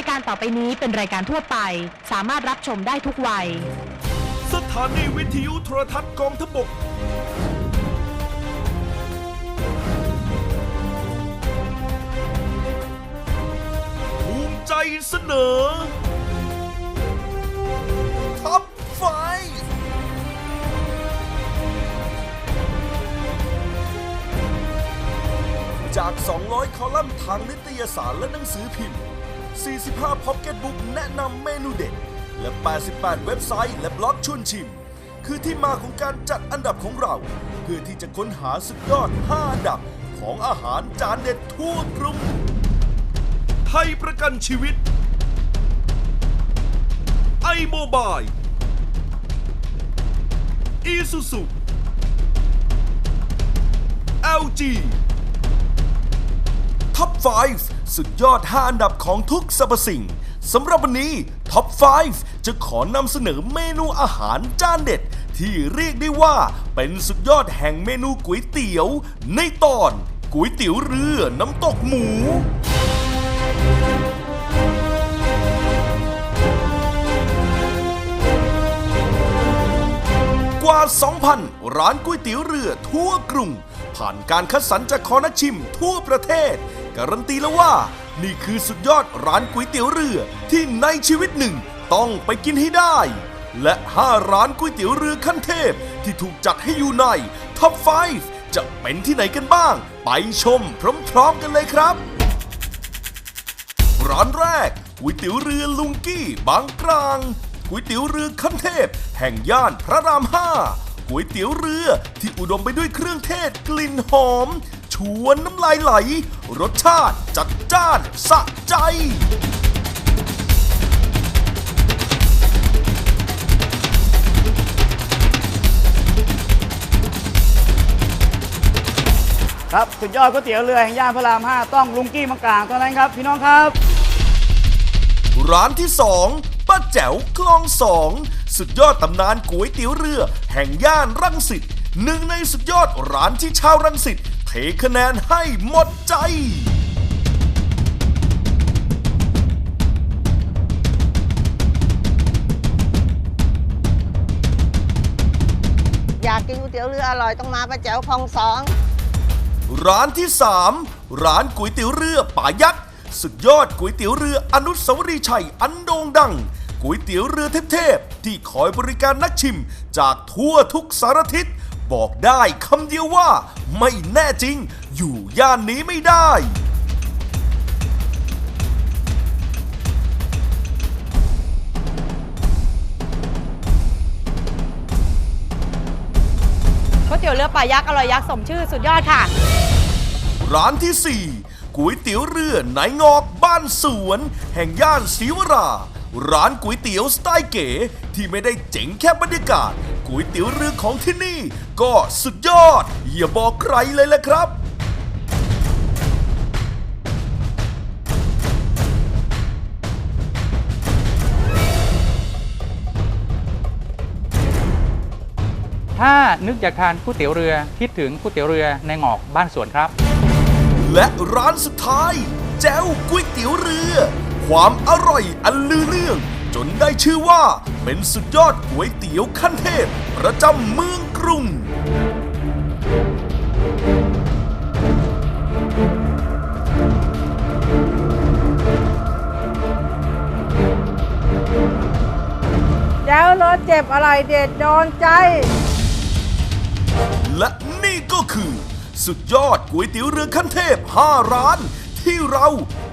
ายการต่อไปนี้เป็นรายการทั่วไป สามารถรับชมได้ทุกวัย สถานีวิทยุโทรทัศน์กองทพบก ภูมิใจเสนอ ท็อปไฟจาก 200 คอลัมน์ทางนิตยสารและหนังสือพิมพ์ 45พ็อกเก็ตบุ๊กแนะนำเมนูเด็ด และ 88 เว็บไซต์ และบล็อกชวนชิม คือที่มาของการจัดอันดับของเรา เพื่อที่จะค้นหาสุดยอด 5 อันดับของอาหารจานเด็ดทั่วกรุงไทยประกันชีวิต ไอโมบายอีซูซู LG ท็อป 5 สุดยอด 5 อันดับของทุกสรรพสิ่งสำหรับวันนี้ท็อป 5 จะขอนำเสนอเมนูอาหารจานเด็ด ที่เรียกได้ว่าเป็นสุดยอดแห่งเมนูก๋วยเตี๋ยว ในตอนก๋วยเตี๋ยวเรือน้ำตกหมูกว่า 2,000 ร้านก๋วยเตี๋ยวเรือทั่วกรุง ผ่านการคัดสรรจากคอนักชิมทั่วประเทศ การันตีแล้วว่า นี่คือสุดยอดร้านก๋วยเตี๋ยวเรือที่ในชีวิตหนึ่งต้องไปกินให้ได้ และ 5 ร้านก๋วยเตี๋ยวเรือขั้นเทพ ที่ถูกจัดให้อยู่ในท็อป 5 จะเป็นที่ไหนกันบ้าง ไปชมพร้อมๆกันเลยครับ ร้านแรกก๋วยเตี๋ยวเรือลุงกี้บางกลางก๋วยเตี๋ยวเรือขั้นเทพ แห่งย่านพระรามห้าก๋วยเตี๋ยวเรือที่อุดมไปด้วยเครื่องเทศกลิ่นหอม วนน้ำลายไหล รสชาติจัดจ้านสะใจ ครับสุดยอดก๋วยเตี๋ยวเรือแห่งย่านพระราม 5 ต้องลุงกี้มังกลางเท่านั้นครับ พี่น้องครับ ร้านที่สองป้าแจ๋วคลองสองสุดยอดตำนานก๋วยเตี๋ยวเรือ แห่งย่านรังสิตหนึ่งในสุดยอดร้านที่ชาวรังสิต เทคะแนนให้หมดใจ อยากกินก๋วยเตี๋ยวเรืออร่อยต้องมาป้าแจ๋วคลองสอง ร้านที่ 3 ร้านก๋วยเตี๋ยวเรือป่ายักษ์สุดยอดก๋วยเตี๋ยวเรืออนุสาวรีย์ชัยอันโด่งดังก๋วยเตี๋ยวเรือเทพๆที่คอยบริการนักชิมจากทั่วทุกสารทิศ บอกได้คำเดียวว่า ไม่แน่จริง อยู่ย่านนี้ไม่ได้ ก๋วยเตี๋ยวเรือป่ายักษ์อร่อยยักษ์สมชื่อสุดยอดค่ะ ร้านที่ 4ก๋วยเตี๋ยวเรือไหนงอกบ้านสวน แห่งย่านศรีวรา ร้านก๋วยเตี๋ยวสไตล์เก๋ที่ไม่ได้เจ๋งแค่บรรยากาศก๋วยเตี๋ยวเรือของที่นี่ ก็สุดยอด อย่าบอกใครเลยแหละครับถ้านึกอยากทานก๋วยเตี๋ยวเรือคิดถึงก๋วยเตี๋ยวเรือในหงอกบ้านสวนครับ และร้านสุดท้าย แจ้วก๋วยเตี๋ยวเรือ ความอร่อยอันลือเรื่อง จนได้ชื่อว่าเป็นสุดยอดก๋วยเตี๋ยวขั้นเทพ ประจำเมืองกรุงแจ๋วรสเจ็บอร่อยเด็ดโดนใจ และนี่ก็คือ สุดยอดก๋วยเตี๋ยวเรือขั้นเทพ 5 ร้าน ที่เรา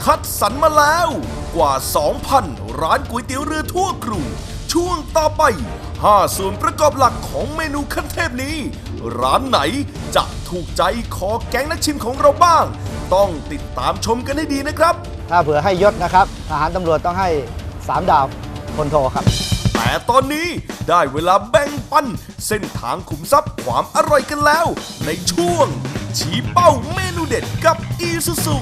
คัดสรรมาแล้ว กว่า 2,000 ร้านก๋วยเตี๋ยวเรือทั่วกรุงช่วงต่อไป 5 ส่วนประกอบหลักของเมนูขั้นเทพนี้ ร้านไหนจะถูกใจคอแก๊งนักชิมของเราบ้าง ต้องติดตามชมกันให้ดีนะครับ ถ้าเผื่อให้ยศนะครับทหารตำรวจต้องให้ 3 ดาวคนโทครับ แต่ตอนนี้ได้เวลาแบ่งปัน เส้นทางขุมทรัพย์ความอร่อยกันแล้ว ในช่วง ชี้เป้าเมนูเด็ดกับอีซูซู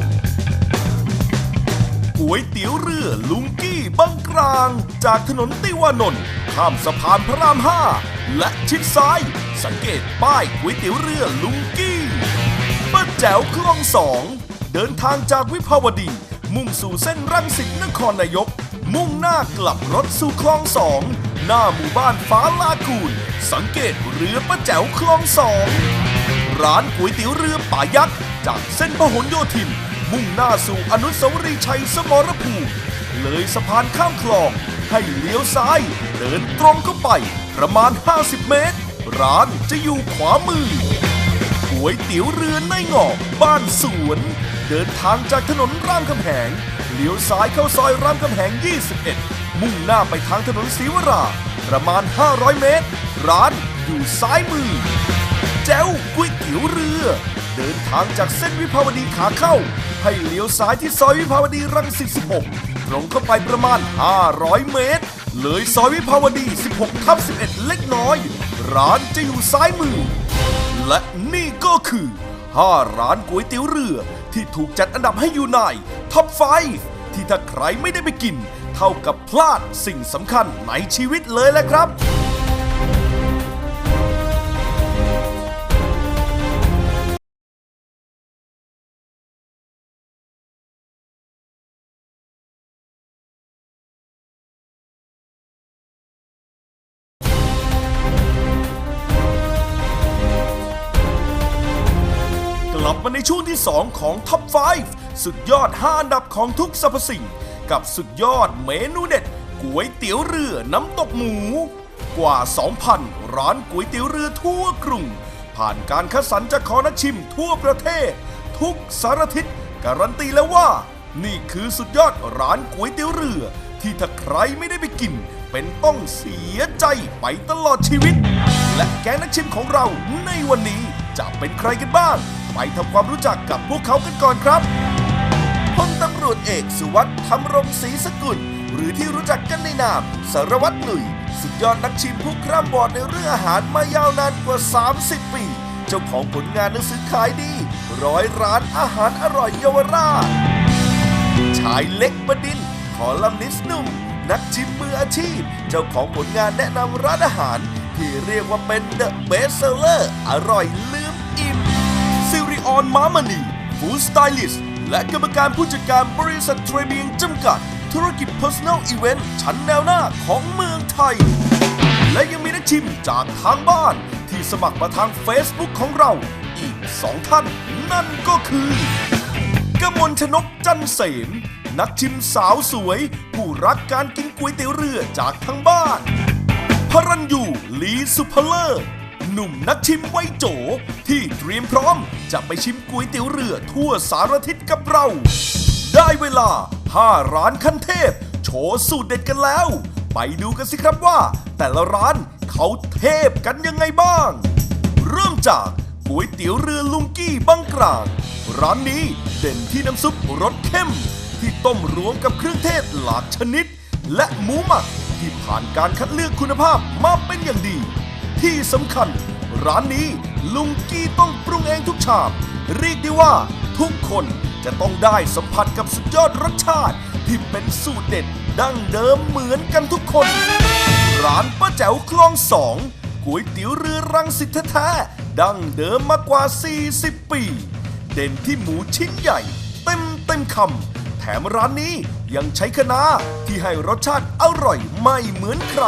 ก๋วยเตี๋ยวเรือลุงกี้บางกลาง จากถนนติวานนท์ข้ามสะพานพระรามห้าและชิดซ้าย สังเกตป้ายก๋วยเตี๋ยวเรือลุงกี้ป้าแจ๋วคลองสอง เดินทางจากวิภาวดี มุ่งสู่เส้นรังสิตนครนายก มุ่งหน้ากลับรถสู่คลองสอง หน้าหมู่บ้านฟ้าลากูนสังเกตเรือป้าแจ๋วคลองสอง ร้านก๋วยเตี๋ยวเรือป่ายักษ์ จากเส้นพหลโยธิน มุ่งหน้าสู่อนุสาวรีย์ชัยสมรภูมิเลยสะพานข้ามคลอง ให้เลี้ยวซ้าย เดินตรงเข้าไป ประมาณ 50 เมตร ร้านจะอยู่ขวามือก๋วยเตี๋ยวเรือในงอกบ้านสวน เดินทางจากถนนรามคำแหงเลี้ยวซ้ายเข้าซอยรามคำแหง 21 มุ่งหน้าไปทางถนนศรีวรา ประมาณ 500 เมตร ร้านอยู่ซ้ายมือ แจ้วก๋วยเตี๋ยวเรือ เดินทางจากเส้นวิภาวดีขาเข้า ให้เลี้ยวซ้ายที่ซอยวิภาวดีรังสิต 16 ตรงเข้าไปประมาณ 500 เมตร เลยซอยวิภาวดี 16ทับ11 เล็กน้อย ร้านจะอยู่ซ้ายมือ และนี่ก็คือ 5 ร้านก๋วยเตี๋ยวเรือ ที่ถูกจัดอันดับให้อยู่ในท็อป 5 ที่ถ้าใครไม่ได้ไปกิน เท่ากับพลาดสิ่งสำคัญในชีวิตเลยแหละครับ ที่ 2 ของ Top 5 สุดยอด 5 อันดับของทุกสรรพสิ่ง กับสุดยอดเมนูเด็ดก๋วยเตี๋ยวเรือน้ำตกหมู กว่า 2,000 ร้านก๋วยเตี๋ยวเรือทั่วกรุง ผ่านการคัดสรรจากคอนักชิมทั่วประเทศ ทุกสารทิศการันตีแล้วว่า นี่คือสุดยอดร้านก๋วยเตี๋ยวเรือ ที่ถ้าใครไม่ได้ไปกิน เป็นต้องเสียใจไปตลอดชีวิต และแกนักชิมของเราในวันนี้จะเป็นใครกันบ้าง ไปทำความรู้จักกับพวกเขากันก่อนครับพลตำรวจเอกสุวัสดิ์ธรรมรงศรีสกุล หรือที่รู้จักกันในนามสารวัตรหนุ่ยสุดยอดนักชิมผู้คร่ำบอดในเรื่องอาหารมายาวนานกว่า 30 ปี เจ้าของผลงานหนังสือขายดี ร้อยร้านอาหารอร่อยเยาวราชชายเล็กบดินทร์คอลัมนิสหนุ่ม นักชิมมืออาชีพ เจ้าของผลงานแนะนำร้านอาหาร ที่เรียกว่าเป็นเดอะเบสเซอร์อร่อยเลือ ออนมามณีฟู้ดสไตลิสต์และกรรมการผู้จัดการบริษัทเทรเบียงจำกัด ธุรกิจ Personal Event ชั้นแนวหน้าของเมืองไทย และยังมีนักชิมจากทางบ้าน ที่สมัครมาทาง Facebook ของเรา อีกสองท่าน นั่นก็คือกมลชนกจันเสม นักชิมสาวสวย ผู้รักการกินก๋วยเตี๋ยวเรือจากทางบ้านพรัญยูลีสุพเลอร์ หนุ่มนักชิมไวยโจ ที่เตรียมพร้อม จะไปชิมก๋วยเตี๋ยวเรือทั่วสารทิศกับเรา ได้เวลา 5 ร้านขั้นเทพ โชว์สูตรเด็ดกันแล้ว ไปดูกันสิครับว่า แต่ละร้านเขาเทพกันยังไงบ้าง เริ่มจากก๋วยเตี๋ยวเรือลุงกี้บางกลาง ร้านนี้เด่นที่น้ำซุปรสเข้ม ที่ต้มรวมกับเครื่องเทศหลากชนิด และหมูหมักที่ผ่านการคัดเลือกคุณภาพมาเป็นอย่างดี ที่สำคัญ ร้านนี้ลุงกี้ต้องปรุงเองทุกชาม เรียกได้ว่าทุกคนจะต้องได้สัมผัสกับสุดยอดรสชาติ ที่เป็นสูตรเด็ดดั้งเดิมเหมือนกันทุกคน ร้านป้าแจ๋วคลองสองก๋วยเตี๋ยวเรือรังสิตแท้ๆดั้งเดิมมากว่า 40 ปี เด่นที่หมูชิ้นใหญ่ เต็มเต็มคำแถมร้านนี้ยังใช้คะนาที่ให้รสชาติอร่อยไม่เหมือนใคร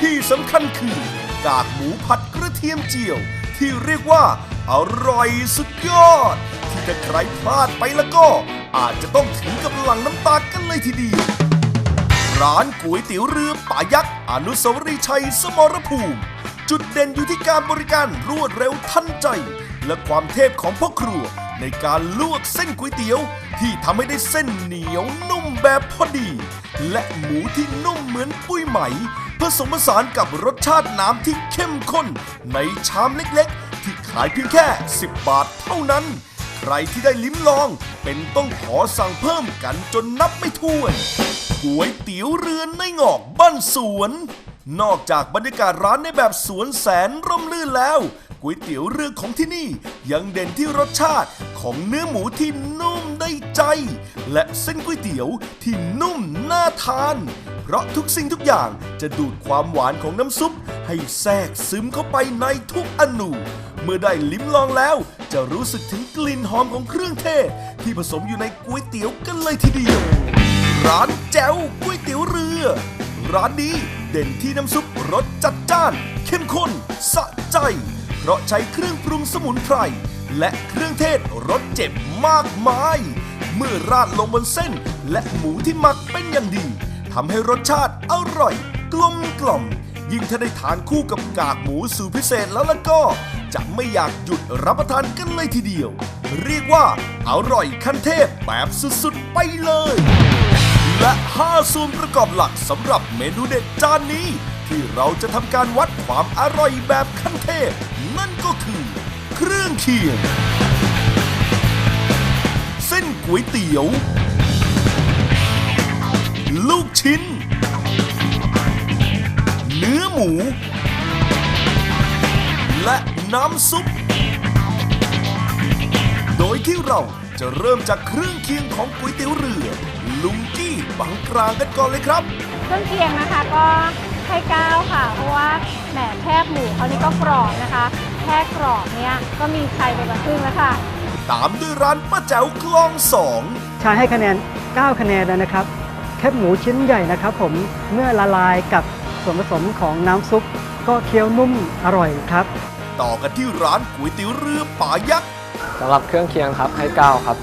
ที่สำคัญคือ กากหมูผัดกระเทียมเจียว ที่เรียกว่า อร่อยสุดยอด ที่ถ้าใครพลาดไปแล้วก็ อาจจะต้องถึงกับหลั่งน้ำตากันเลยทีเดียวร้านก๋วยเตี๋ยวเรือป่ายักษ์อนุสาวรีย์ชัยสมรภูมิ จุดเด่นอยู่ที่การบริการรวดเร็วทันใจ และความเทพของพ่อครัวในการลวกเส้นก๋วยเตี๋ยว ที่ทำให้ได้เส้นเหนียวนุ่มแบบพอดี และหมูที่นุ่มเหมือนปุ้ยไหม ผสมผสานกับรสชาติน้ำที่เข้มข้น ในชามเล็กๆ ที่ขายเพียงแค่ 10 บาทเท่านั้น ใครที่ได้ลิ้มลอง เป็นต้องขอสั่งเพิ่มกันจนนับไม่ถ้วนก๋วยเตี๋ยวเรือนในงอกบ้านสวน นอกจากบรรยากาศร้านในแบบสวนแสนร่มรื่นแล้วก๋วยเตี๋ยวเรือของที่นี่ยังเด่นที่รสชาติของเนื้อหมูที่นุ่มได้ใจ และเส้นก๋วยเตี๋ยวที่นุ่มน่าทาน เพราะทุกสิ่งทุกอย่างจะดูดความหวานของน้ำซุป ให้แทรกซึมเข้าไปในทุกอนูเมื่อได้ลิ้มลองแล้ว จะรู้สึกถึงกลิ่นหอมของเครื่องเทศ ที่ผสมอยู่ในก๋วยเตี๋ยวกันเลยทีเดียว ร้านแจ๋วก๋วยเตี๋ยวเรือ ร้านนี้เด่นที่น้ำซุปรสจัดจ้าน เข้มข้นสะใจ เพราะใช้เครื่องปรุงสมุนไพรและเครื่องเทศรสเจ็บมากมาย เมื่อราดลงบนเส้นและหมูที่หมักเป็นอย่างดี ทำให้รสชาติอร่อย กลมกล่อม ยิ่งถ้าได้ทานคู่กับกากหมูสูตรพิเศษแล้วล่ะก็ จะไม่อยากหยุดรับประทานกันเลยทีเดียว เรียกว่าอร่อยขั้นเทพแบบสุดๆไปเลย และ5ส่วนประกอบหลักสำหรับเมนูเด็ดจานนี้ ที่เราจะทำการวัดความอร่อยแบบขั้นเทพ นั่นก็คือ เครื่องเคียงเส้นก๋วยเตี๋ยว ลูกชิ้น เนื้อหมู และน้ำซุป โดยที่เราจะเริ่มจากเครื่องเคียงของก๋วยเตี๋ยวเรือ ลุงกี้บางกลางกันก่อนเลยครับ เครื่องเคียงนะคะก็ให้ก้าวค่ะ เพราะว่าแหมแคบหมูเขานี่ก็กรอบนะคะแค่กรอบเนี่ยก็มีใครไปกว่าครึ่งแล้วค่ะ ตามด้วยร้านป้าแจ๋วคลองสองชายให้คะแนน 9 คะแนนนะครับแค บหมูชิ้นใหญ่นะครับผมเมื่อละลายกับส่วนผสมของน้ำซุปก็เคี้ยวนุ่มอร่อยครับ ต่อกันที่ร้านก๋วยเตี๋ยวเรือป่ายักษ์สำหรับเครื่องเคียงครับให้9ครับ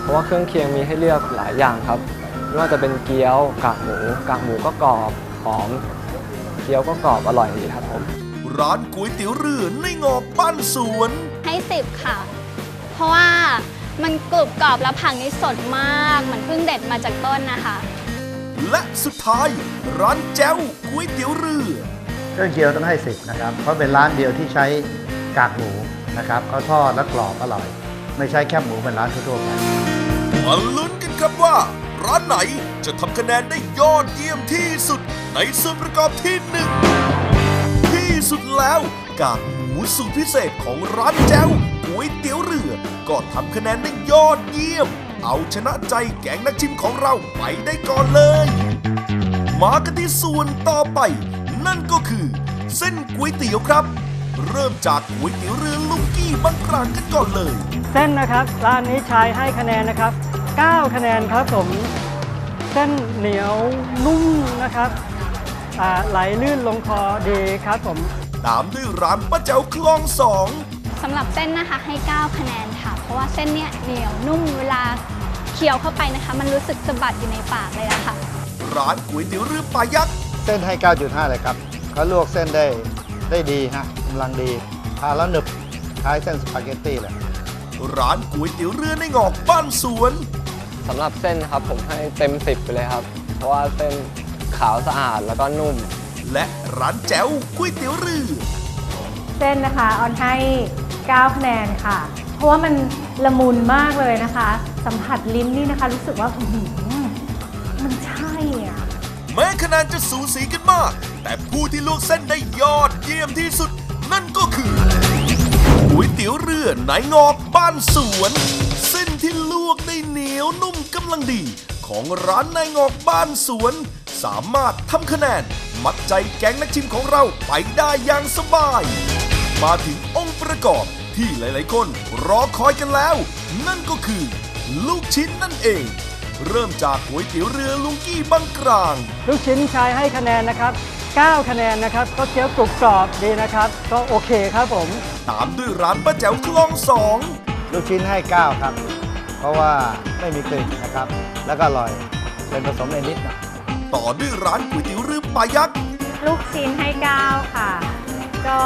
เพราะว่าเครื่องเคียงมีให้เลือกหลายอย่างครับไม่ว่าจะเป็นเกี๊ยวกากหมูกากหมูก็กรอบหอมเกี๊ยวก็กรอบอร่อยดีครับผมร้านก๋วยเตี๋ยวเรือในงอกบ้านสวนให้สิบค่ะ เพราะว่ามันกรุบกรอบแล้วผักนี้สดมาก เหมือนเพิ่งเด็ดมาจากต้นนะคะ และสุดท้าย ร้านแจ๋วก๋วยเตี๋ยวเรือเครื่องเคียงต้องให้สิบนะครับเพราะเป็นร้านเดียวที่ใช้กากหมูนะครับเขาทอดและกรอบอร่อย ไม่ใช่แค่หมูเป็นร้านทั่วๆไปมาลุ้นกันครับว่า ร้านไหนจะทำคะแนนได้ยอดเยี่ยมที่สุด ในส่วนประกอบที่หนึ่งที่สุดแล้วกากหมูสูตรพิเศษของร้านแจ้วก๋วยเตี๋ยวเรือก็ทำคะแนนได้ยอดเยี่ยม เอาชนะใจแกงนักชิมของเราไปได้ก่อนเลย มากันที่ส่วนต่อไป นั่นก็คือ เส้นก๋วยเตี๋ยวครับ เริ่มจากก๋วยเตี๋ยวเรือลุงกี้บางกลางกันก่อนเลย เส้นนะครับร้านนี้ชายให้คะแนนนะครับ 9 คะแนนครับผมเส้นเหนียวนุ่มนะครับอ่าไหลลื่นลงคอดีครับผม ตามด้วยร้านป้าแจ๋วคลองสองสำหรับเส้นนะคะให้ 9 คะแนนค่ะเพ ราะว่าเส้นเนี้ยเหนียวนุ่มเวลาเคี้ยวเข้าไปนะคะ มันรู้สึกสะบัดอยู่ในปากเลยอะค่ะ ร้านก๋วยเตี๋ยวเรือปลายักษ์เส้นให้ 9.5 เลยครับเขาลวกเส้นได้ได้ดีฮะกำลังดีทานแล้วหนึบคล้ายเส้นสปาเกตตี้เลยร้านก๋วยเตี๋ยวเรือในงอกบ้านสวนสำหรับเส้นครับผมให้เต็ม 10 ไปเลยครับ เพราะว่าเส้นขาวสะอาดแล้วก็นุ่ม และร้านแจ๋วก๋วยเตี๋ยวเรือ เส้นนะคะออนให้ 9 คะแนนค่ะ เพราะว่ามันละมุนมากเลยนะคะ สัมผัสลิ้นนี่นะคะ รู้สึกว่าอื้อหือมันใช่อะ แม้คะแนนจะสูสีกันมาก แต่ผู้ที่ลวกเส้นได้ยอดเยี่ยมที่สุด นั่นก็คือก๋วยเตี๋ยวเรือไหนงอกบ้านสวน เส้นที่ลวกได้เหนียวนุ่มกำลังดี ของร้านนายงอกบ้านสวน สามารถทำคะแนน มัดใจแก๊งนักชิมของเราไปได้อย่างสบาย มาถึงองค์ประกอบ ที่หลายๆคนรอคอยกันแล้ว นั่นก็คือ ลูกชิ้นนั่นเอง เริ่มจากก๋วยเตี๋ยวเรือลุงกี้บางกลาง ลูกชิ้นชายให้คะแนนนะครับ 9 คะแนนนะครับก็เคี้ยวกรุบกรอบดีนะครับ ก็โอเคครับผม ตามด้วยร้านป้าแจ๋วคลองสองลูกชิ้นให้ 9 ครับ เพราะว่าไม่มีกลิ่นนะครับ แล้วก็อร่อย เป็นผสมในนิดหน่อยต่อด้วยร้านก๋วยเตี๋ยวเรือปลายักษ์ลูกชิ้นให้ 9 ค่ะ ก็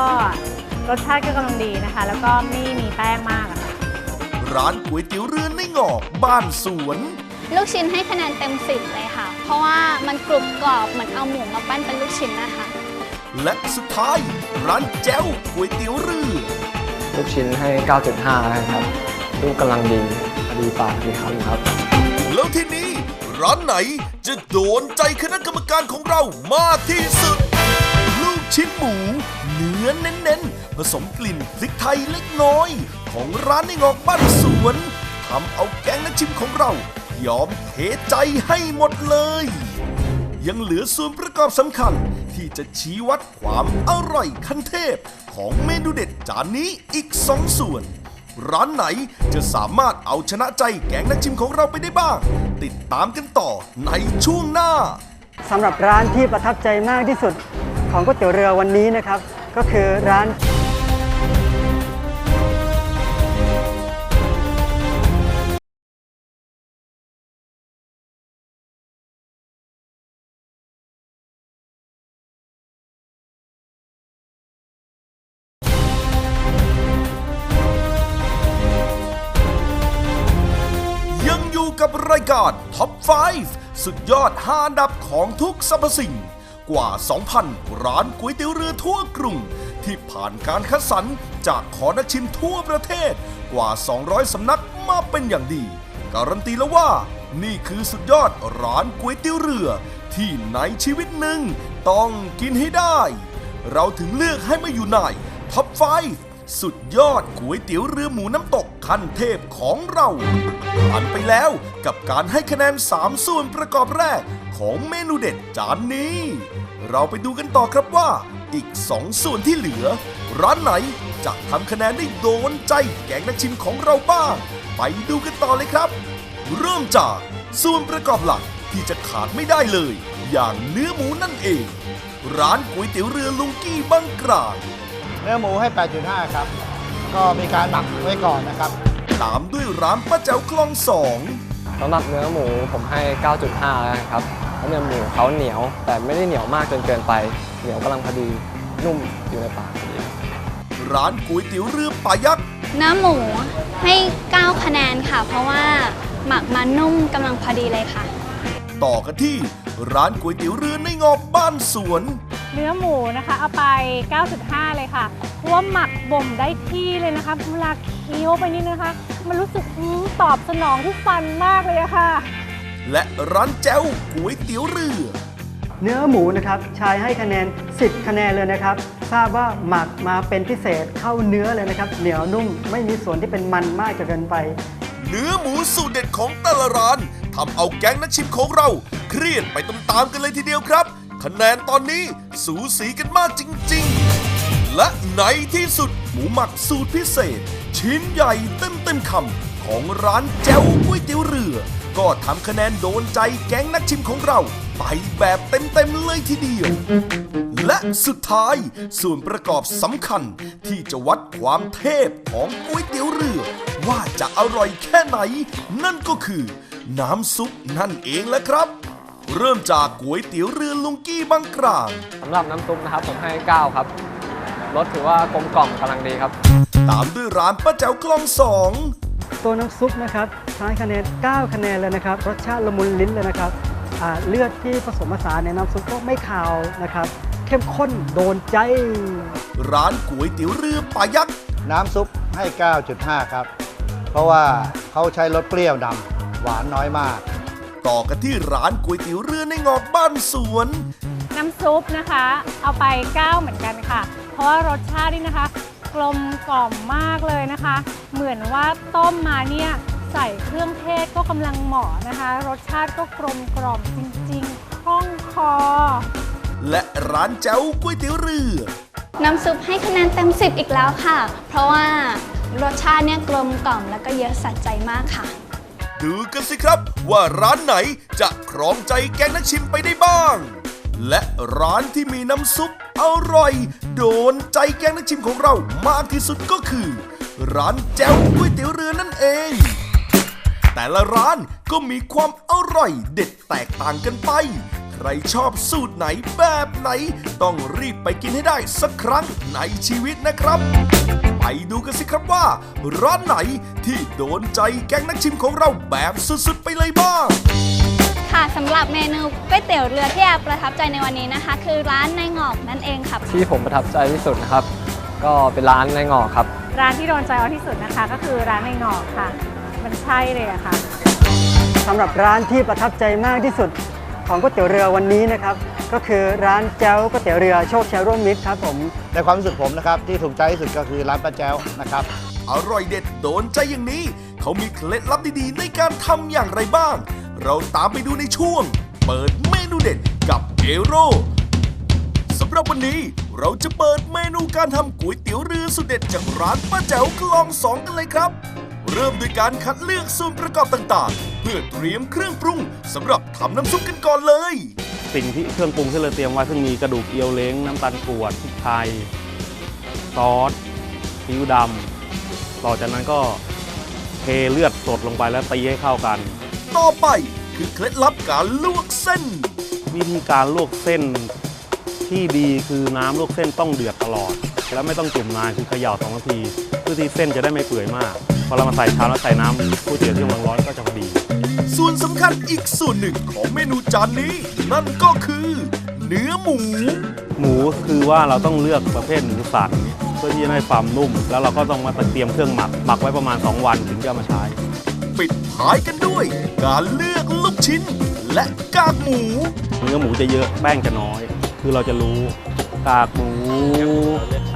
รสชาติก็กำลังดีนะคะ แล้วก็ไม่มีแป้งมากอะค่ะร้านก๋วยเตี๋ยวเรือในงอกบ้านสวน ลูกชิ้นให้คะแนนเต็ม10เลยค่ะ เพราะว่ามันกรุบกรอบเหมือนเอาหมูมาปั้นเป็นลูกชิ้นนะคะ และสุดท้าย ร้านแจ๋วก๋วยเตี๋ยวเรือ ลูกชิ้นให้ 9.5 นะครับ ลูกกำลังดีพอดีปากดีคำครับ แล้วทีนี้ร้านไหนจะโดนใจคณะกรรมการของเรามากที่สุดลูก ชิ้นหมู เนื้อเน้นๆ ผสมกลิ่นพริกไทยเล็กน้อย ของร้านในงอกบ้านสวนทำเอาแกงนักชิมของเรา ยอมเทใจให้หมดเลย ยังเหลือส่วนประกอบสำคัญที่จะชี้วัดความอร่อยขั้นเทพ ของเมนูเด็ดจานนี้อีกสองส่วน ร้านไหนจะสามารถเอาชนะใจแกงนักชิมของเราไปได้บ้าง ติดตามกันต่อในช่วงหน้าสำหรับร้านที่ประทับใจมากที่สุด ของก๋วยเตี๋ยวเรือวันนี้นะครับ ก็คือร้านยังอยู่กับรายการ Top 5 สุดยอด5อันดับของทุกสรรพสิ่ง กว่า 2,000 ร้านก๋วยเตี๋ยวเรือทั่วกรุง ที่ผ่านการคัดสรรจากขอนักชิมทั่วประเทศกว่า 200 สำนักมาเป็นอย่างดี การันตีแล้วว่า นี่คือสุดยอดร้านก๋วยเตี๋ยวเรือ ที่ในชีวิตหนึ่งต้องกินให้ได้ เราถึงเลือกให้มาอยู่ใน Top 5สุดยอดก๋วยเตี๋ยวเรือหมูน้ำตกขั้นเทพของเราผ่านไปแล้วกับการให้คะแนน 3 ส่วนประกอบแรก ของเมนูเด็ดจานนี้ เราไปดูกันต่อครับว่า อีก 2 ส่วนที่เหลือ ร้านไหนจะทำคะแนนได้โดนใจแกงนักชิมของเราบ้าง ไปดูกันต่อเลยครับ เริ่มจากส่วนประกอบหลักที่จะขาดไม่ได้เลย อย่างเนื้อหมูนั่นเอง ร้านก๋วยเตี๋ยวเรือลุงกี้บางกลางเนื้อหมูให้ 8.5 ครับ ก็มีการหมักไว้ก่อนนะครับ ตามด้วยร้านป้าแจ๋วคลองสองสำหรับเนื้อหมูผมให้ 9.5แล้วกันครับ เพราะเนื้อหมูเขาเหนียว แต่ไม่ได้เหนียวมากจนเกินไป เหนียวกำลังพอดีนุ่มอยู่ในปากพอดีร้านก๋วยเตี๋ยวเรือป่ายักษ์เนื้อหมูให้ 9 คะแนนค่ะ เพราะว่าหมักมานุ่มกำลังพอดีเลยค่ะ ต่อกันที่ร้านก๋วยเตี๋ยวเรือในงอบบ้านสวน เนื้อหมูนะคะเอาไป 9.5 เลยค่ะเพราะว่าหมักบ่มได้ที่เลยนะคะเวลาเคี้ยวไปนี่นะคะ มันรู้สึกอื้อตอบสนองที่ฟันมากเลยอะค่ะ และร้านแจ้วก๋วยเตี๋ยวเรือ เนื้อหมูนะครับชายให้คะแนน 10 คะแนนเลยนะครับ ทราบว่าหมักมาเป็นพิเศษเข้าเนื้อเลยนะครับ เหนียวนุ่มไม่มีส่วนที่เป็นมันมากจนเกินไป เนื้อหมูสูตรเด็ดของแต่ละร้านทำเอาแก๊งนักชิมของเรา เครียดไปตามๆกันเลยทีเดียวครับ คะแนนตอนนี้สูสีกันมากจริง ๆ และในที่สุดหมูหมักสูตรพิเศษ ชิ้นใหญ่เต็มเต็มๆคำของร้านแจ้วก๋วยเตี๋ยวเรือ ก็ทำคะแนนโดนใจแก๊งนักชิมของเรา ไปแบบเต็มๆเลยทีเดียว และสุดท้าย ส่วนประกอบสำคัญที่จะวัดความเทพของก๋วยเตี๋ยวเรือ ว่าจะอร่อยแค่ไหน นั่นก็คือ น้ำซุปนั่นเองแหละครับ เริ่มจากก๋วยเตี๋ยวเรือลุงกี้บางกลาง สำหรับน้ำซุปนะครับผมให้ 9 ครับรสถือว่ากลมกล่อมกำลังดีครับ ตามด้วยร้านป้าแจ๋วคลองสอง ตัวน้ำซุปนะครับใช้คะแนน 9 คะแนนเลยนะครับ รสชาติละมุนลิ้นเลยนะครับอ่าเลือดที่ผสมผสานในน้ำซุปก็ไม่คาวนะครับ เข้มข้นโดนใจ ร้านก๋วยเตี๋ยวเรือป่ายักษ์น้ำซุปให้ 9.5 ครับ เพราะว่าเขาใช้รสเปรี้ยวนำหวานน้อยมาก ต่อกันที่ร้านก๋วยเตี๋ยวเรือในงอบบ้านสวน น้ำซุปนะคะ เอาไป 9 เหมือนกันค่ะ เพราะว่ารสชาตินี่นะคะก ลมกล่อมมากเลยนะคะ เหมือนว่าต้มมาเนี่ยใส่เครื่องเทศก็กำลังเหมาะนะคะ รสชาติก็กลมกล่อมจริงๆคล่องคอ และร้านแจ๋วก๋วยเตี๋ยวเรือ น้ำซุปให้คะแนนเต็ม10อีกแล้วค่ะ เพราะว่ารสชาติเนี่ยกลมกล่อมแล้วก็เยอะสะใจมากค่ะ ดูกันสิครับว่าร้านไหนจะครองใจแก๊งนักชิมไปได้บ้าง และร้านที่มีน้ำซุป อร่อย โดนใจแกงนักชิมของเรามากที่สุดก็คือ ร้านแจ้วก๋วยเตี๋ยวเรือนั่นเอง แต่ละร้านก็มีความอร่อยเด็ดแตกต่างกันไป ใครชอบสูตรไหนแบบไหน ต้องรีบไปกินให้ได้สักครั้งในชีวิตนะครับไปดูกันสิครับว่า ร้านไหนที่โดนใจแก๊งนักชิมของเราแบบสุดๆไปเลยบ้าง สำหรับเมนูก๋วยเตี๋ยวเรือที่แอบประทับใจในวันนี้นะคะ คือร้านในงอกนั่นเองค่ะที่ผมประทับใจที่สุดนะครับ ก็เป็นร้านในงอกครับ ร้านที่โดนใจเอาที่สุดนะคะ ก็คือร้านในหงอกค่ะ มันใช่เลยอะค่ะ สำหรับร้านที่ประทับใจมากที่สุดของก๋วยเตี๋ยวเรือวันนี้นะครับ ก็คือร้านแจ้วก๋วยเตี๋ยวเรือโชคชัยร่วมมิตรครับผม ในความรู้สึกผมนะครับ ที่ถูกใจที่สุดก็คือร้านป้าแจ้วนะครับ อร่อยเด็ดโดนใจอย่างนี้ เขามีเคล็ดลับดีๆ ในการทำอย่างไรบ้าง เราตามไปดูในช่วง เปิดเมนูเด็ดกับเอโรำหรับวันนี้เราจะเปิดเมนูการทำก๋วยเตี๋ยวเรือสุดเด็ดจากร้านป้าแจ๋วคลองสองกันเลยครับ เริ่มด้วยการคัดเลือกส่วนประกอบต่างๆ เพื่อเตรียมเครื่องปรุงสำหรับทำน้ำซุปกันก่อนเลย สิ่งที่เครื่องปรุงที่เราเตรียมไว้ซึ่งมีกระดูกเอียวเล้งน้ำตาลกรวดพริกไทยซอสซีอิ๊วดำต่อจากนั้นก็เทเลือดสดลงไปแล้วตีให้เข้ากัน ต่อไป คือเคล็ดลับการลวกเส้น วิธีการลวกเส้นที่ดีคือน้ำลวกเส้นต้องเดือดตลอด แล้วไม่ต้องจุ่มนานคือเขย่าสองนาทีเพื่อที่เส้นจะได้ไม่เปื่อยมากพอเรามาใส่ชามแล้วใส่น้ำก๋วยเตี๋ยวที่กำลังร้อนก็จะพอดี ส่วนสำคัญอีกส่วนหนึ่งของเมนูจานนี้ นั่นก็คือ เนื้อหมู หมูคือว่าเราต้องเลือกประเภทหมูสันเพื่อที่จะให้ความนุ่ม แล้วเราก็ต้องมาเตรียมเครื่องหมักหมักไว้ประมาณ 2 วันถึงจะเอามาใช้ ปิดท้ายกันด้วย การเลือกลูกชิ้น และกากหมู เนื้อหมูจะเยอะแป้งจะน้อย คือเราจะรู้กากหมู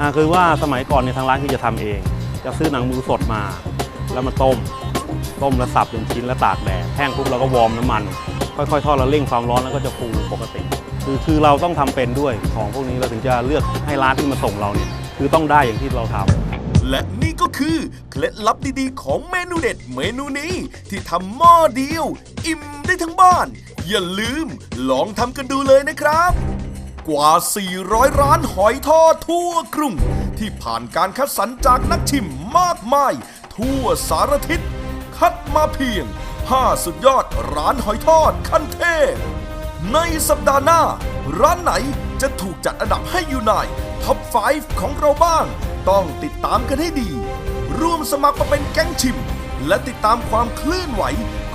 อ่าคือว่าสมัยก่อนในยทางร้านคือจะทำเอง จะซื้อหนังหมูสดมา แล้วมาต้ม ต้มแล้วสับเป็นชิ้นแล้วตากแดดแห้งปุ๊บเราก็วอร์มน้ำมัน ค่อยๆทอดแล้วเร่งความร้อนแล้วก็จะฟูปกติคือคือเราต้องทำเป็นด้วยของพวกนี้เราถึงจะเลือกให้ร้านที่มาส่งเราเนี่ยคือต้องได้อย่างที่เราทำ และนี่ก็คือ เคล็ดลับดีๆ ของเมนูเด็ดเมนูนี้ ที่ทำหม้อเดียว อิ่มได้ทั้งบ้าน อย่าลืมลองทำกันดูเลยนะครับ กว่า 400 ร้านหอยทอดทั่วกรุง ที่ผ่านการคัดสรรจากนักชิมมากมาย ทั่วสารทิศ คัดมาเพียง 5 สุดยอดร้านหอยทอดขั้นเทพ ในสัปดาห์หน้า ร้านไหนจะถูกจัดอันดับให้อยู่ในท็อป 5 ของเราบ้าง ต้องติดตามกันให้ดี ร่วมสมัครมาเป็นแก๊งชิม และติดตามความเคลื่อนไหว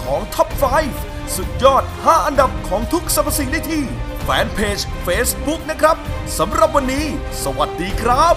ของท็อป 5 สุดยอด 5 อันดับของทุกสรรพสิ่งได้ที่แฟนเพจ Facebook นะครับสำหรับวันนี้ สวัสดีครับ